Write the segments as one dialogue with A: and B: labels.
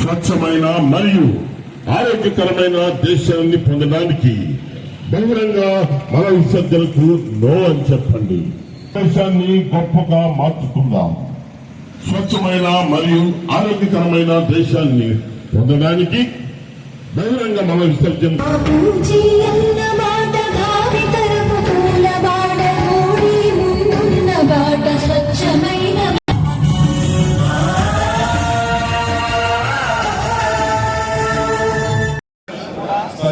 A: స్వచ్ఛమైన మరియు ఆరోగ్యకరమైన దేశాన్ని పొందడానికి బహిరంగ మల విసర్జనకు నో అని చెప్పండి. దేశాన్ని గొప్పగా మార్చుకుందాం. స్వచ్ఛమైన మరియు ఆరోగ్యకరమైన దేశాన్ని పొందడానికి బహిరంగ మల విసర్జన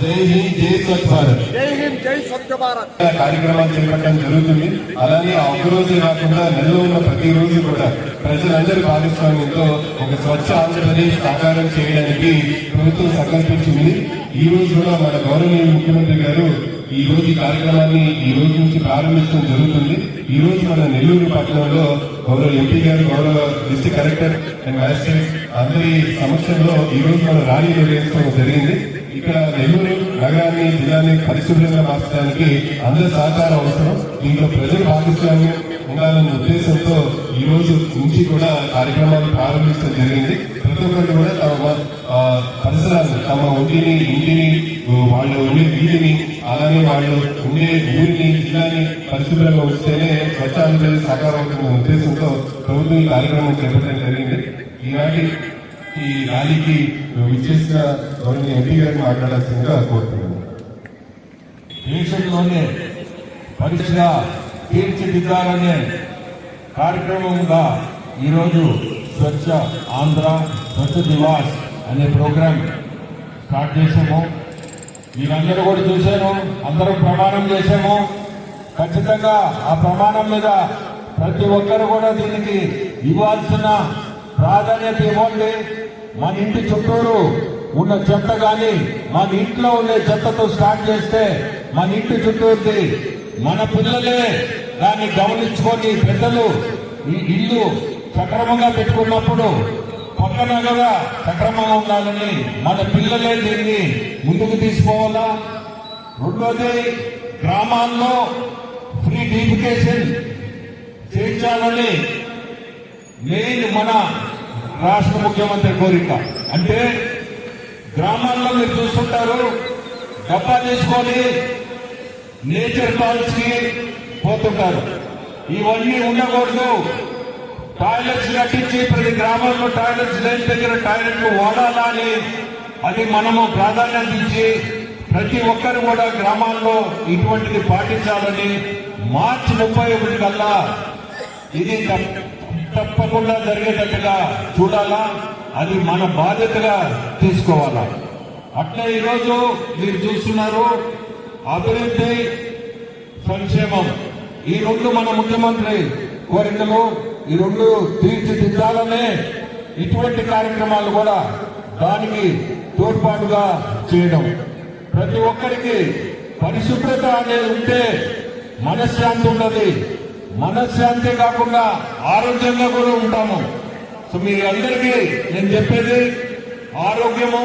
B: జై హింద్ జై స్వచ్ఛ భారత్.
C: జై హింద్ జై స్వచ్ఛ భారత్.
B: కార్యక్రమాలు చేపట్టడం జరుగుతుంది. అలానే ఆ ఒక్క రోజు కాకుండా నెలలో ఉన్న ప్రతి రోజు కూడా ప్రజలందరి భాగస్వామ్యంతో ఒక స్వచ్ఛ ఆంధ్రప్రదేశ్ సాకారం చేయడానికి ప్రభుత్వం సంకల్పించింది. ఈ రోజు కూడా మన గౌరవనీయ ముఖ్యమంత్రి గారు ఈ రోజు ఈ కార్యక్రమాన్ని ఈ రోజు నుంచి ప్రారంభించడం జరుగుతుంది. ఈ రోజు మన నెల్లూరు పట్టణంలో గౌరవ ఎంపీ గారు గౌరవ డిస్ట్రిక్ట్ కలెక్టర్ అండ్ మ్యాజిస్ట్రేట్ అందరి సమక్షంలో ఈ రోజు మన ర్యాలీ నిర్వహించడం జరిగింది. ఇక్కడ నెల్లూరు నగరాన్ని జిల్లాని పరిశుభ్రంగా మార్చడానికి అందరి సహకారం అవసరం. దీంట్లో ప్రజల భాగస్వామ్యం ఉండాలన్న ఉద్దేశంతో ఈ రోజు నుంచి కూడా కార్యక్రమాలు ప్రారంభించడం జరిగింది. ప్రతి ఒక్కరు కూడా తమ ఆ, తమ ఒంటిని ఇంటిని వాళ్ళు ఉండే వీధిని అలానే వాళ్ళు ఉండే ఊరిని జిల్లాని పరిశుభ్రంగా ఉంచితేనే స్వచ్ఛ సహకారం అవుతున్న ఉద్దేశంతో ప్రభుత్వం ఈ కార్యక్రమం చేపట్టడం జరిగింది. ఈనాటి ఈ ర్యాలీకి విచ్చేసిన గౌరవనీయ ఎంపీ గారిని మాట్లాడాల్సిందిగా కోరుతున్నాను.
D: దేశంలోనే పరీక్షగా తీర్చిదిద్దాలనే కార్యక్రమంగా ఈరోజు స్వచ్ఛ ఆంధ్ర స్వచ్ఛ దివాస్ అనే ప్రోగ్రాం స్టార్ట్ చేసాము మీరందరూ కూడా చూశాను అందరం ప్రమాణం చేశాము. ఖచ్చితంగా ఆ ప్రమాణం మీద ప్రతి ఒక్కరు కూడా దీనికి ఇవ్వాల్సిన ప్రాధాన్యత ఇవ్వండి. మన ఇంటి చుట్టూరు ఉన్న చెత్త గాని మన ఇంట్లో ఉండే చెత్తతో స్టార్ట్ చేస్తే మన ఇంటి చుట్టూరుది మన పిల్లలే దాన్ని గమనించుకొని పెద్దలు ఈ ఇల్లు సక్రమంగా పెట్టుకున్నప్పుడు పక్కన కూడా సక్రమంగా ఉండాలని మన పిల్లలే దీన్ని ముందుకు తీసుకోవాలా? రెండోది గ్రామాల్లో ఫ్రీ డీఫికేషన్ చేయించాలని మెయిన్ మన రాష్ట్ర ముఖ్యమంత్రి కోరిక. అంటే గ్రామాల్లో మీరు చూస్తుంటారు డబ్బా తీసుకొని నేచర్ కాల్స్కి పోతుంటారు ఇవన్నీ ఉండకూడదు. టాయిలెట్స్ కట్టించి ప్రతి గ్రామంలో టాయిలెట్స్ లేని దగ్గర టాయిలెట్లు వాడాలా అని అది మనము ప్రాధాన్యత ఇచ్చి ప్రతి ఒక్కరు కూడా గ్రామాల్లో ఇటువంటిది పాటించాలని మార్చి ముప్పై ఒకటి కల్లా ఇది తప్పకుండా జరిగేటట్టుగా చూడాలా? అది మన బాధ్యతగా తీసుకోవాలా? అట్లా ఈరోజు మీరు చూస్తున్నారు అభివృద్ధి సంక్షేమం. ఈ రెండు మన ముఖ్యమంత్రి కోరికలు ఈ రెండు తీర్చిదిద్దాలనే ఇటువంటి కార్యక్రమాలు కూడా దానికి తోడ్పాటుగా చేయడం. ప్రతి ఒక్కరికి పరిశుభ్రత అనేది ఉంటే మనశ్శాంతి ఉన్నది మనశ్శాంతి కాకుండా ఆరోగ్యంగా కూడా ఉంటాము. సో మీ అందరికీ నేను చెప్పేది ఆరోగ్యము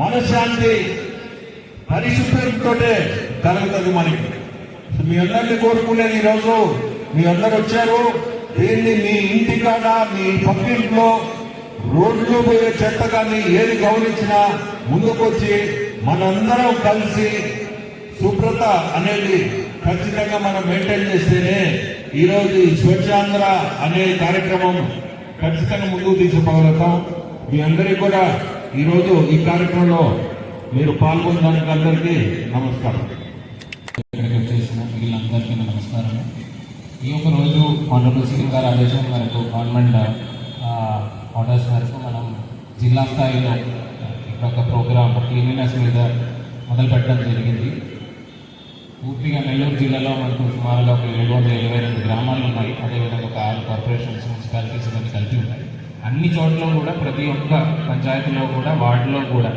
D: మనశ్శాంతి పరిశుభ్రంతో కలుగుతుంది మనకి. సో మీ అందరినీ కోరుకునేది ఈరోజు మీ అందరు వచ్చారు దీన్ని మీ ఇంటి కాడ మీ పక్కింట్లో రోడ్లు పోయే చెత్త కానీ ఏది గమనించినా ముందుకొచ్చి మనందరం కలిసి శుభ్రత అనేది ఖచ్చితంగా మనం మెయింటైన్ చేస్తేనే ఈరోజు ఈ స్వచ్ఛాంధ్ర అనే కార్యక్రమం ఖచ్చితంగా ముందుకు తీసుకుపోగలుగుతాం. మీ అందరికీ కూడా ఈరోజు ఈ కార్యక్రమంలో మీరు పాల్గొనడానికి అందరికీ నమస్కారం.
E: ఇక్కడికి వచ్చేసిన వీళ్ళందరికీ నమస్కారం. ఈ యొక్క రోజు ఆనరబుల్ సీఎం గారి ఆదేశం మేరకు గవర్నమెంట్ ఆర్డర్స్ మేరకు మనం జిల్లా స్థాయిలో ఇక్కడ ఒక ప్రోగ్రామ్ క్లీనినెస్ మీద మొదలు పెట్టడం జరిగింది. పూర్తిగా నెల్లూరు జిల్లాలో మనకు సుమారుగా ఒక ఏడు వందల ఇరవై రెండు గ్రామాలు ఉన్నాయి. అదేవిధంగా ఒక ఆరు కార్పొరేషన్స్ మున్సిపాలిటీస్ ఇవన్నీ కలిపి ఉన్నాయి. అన్ని చోట్ల కూడా ప్రతి ఒక్క పంచాయతీలో కూడా వార్డులో కూడా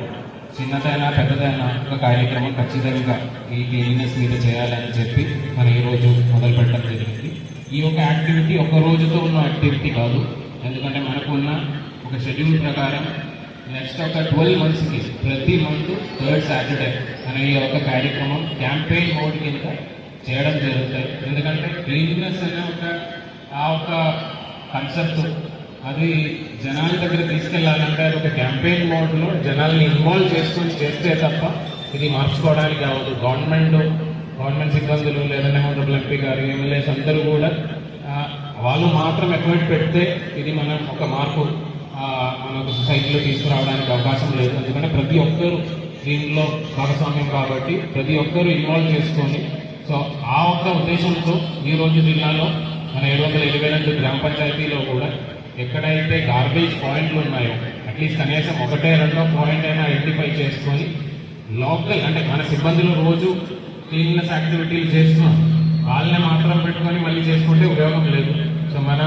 E: చిన్నదైనా పెద్దదైనా ఒక కార్యక్రమం ఖచ్చితంగా ఈ క్లీనినెస్ మీద చేయాలని చెప్పి మనం ఈరోజు మొదలు పెట్టడం జరిగింది. ఈ యొక్క యాక్టివిటీ ఒక రోజుతో ఉన్న యాక్టివిటీ కాదు. ఎందుకంటే మనకున్న ఒక షెడ్యూల్ ప్రకారం నెక్స్ట్ ఒక ట్వెల్వ్ మంత్స్కి ప్రతి మంత్ థర్డ్ సాటర్డే అనే ఈ యొక్క కార్యక్రమం క్యాంపెయిన్ మోడ్ కింద చేయడం జరుగుతుంది ఎందుకంటే క్లీన్నెస్ అనే ఒక ఆ ఒక కన్సెప్ట్ అది జనాల దగ్గర తీసుకెళ్ళాలంటే అది ఒక క్యాంపెయిన్ మోడ్లో జనాల్ని ఇన్వాల్వ్ చేసుకొని చేస్తే తప్ప ఇది మార్చుకోవడానికి అవ్వదు గవర్నమెంట్ గవర్నమెంట్ సిబ్బందులు లేదంటే హోనరబుల్ ఎంపీ గారు ఎమ్మెల్యేస్ అందరూ కూడా వాళ్ళు మాత్రం ఎఫర్ట్ పెడితే ఇది మనం ఒక మార్పు మనకు మన సొసైటీలో తీసుకురావడానికి అవకాశం లేదు. ఎందుకంటే ప్రతి ఒక్కరు దీనిలో భాగస్వామ్యం కాబట్టి ప్రతి ఒక్కరు ఇన్వాల్వ్ చేసుకొని సో ఆ ఒక్క ఉద్దేశంతో ఈ రోజు జిల్లాలో మన ఏడు వందల ఇరవై రెండు గ్రామ పంచాయతీలో కూడా ఎక్కడైతే గార్బేజ్ పాయింట్లు ఉన్నాయో అట్లీస్ట్ కనీసం ఒకటే రెండో పాయింట్ అయినా ఐడెంటిఫై చేసుకొని లోకల్ అంటే మన సిబ్బందులు రోజు క్లీన్నెస్ యాక్టివిటీలు చేస్తున్నాం వాళ్ళని మాత్రం పెట్టుకొని మళ్ళీ చేసుకుంటే ఉపయోగం లేదు. సో మన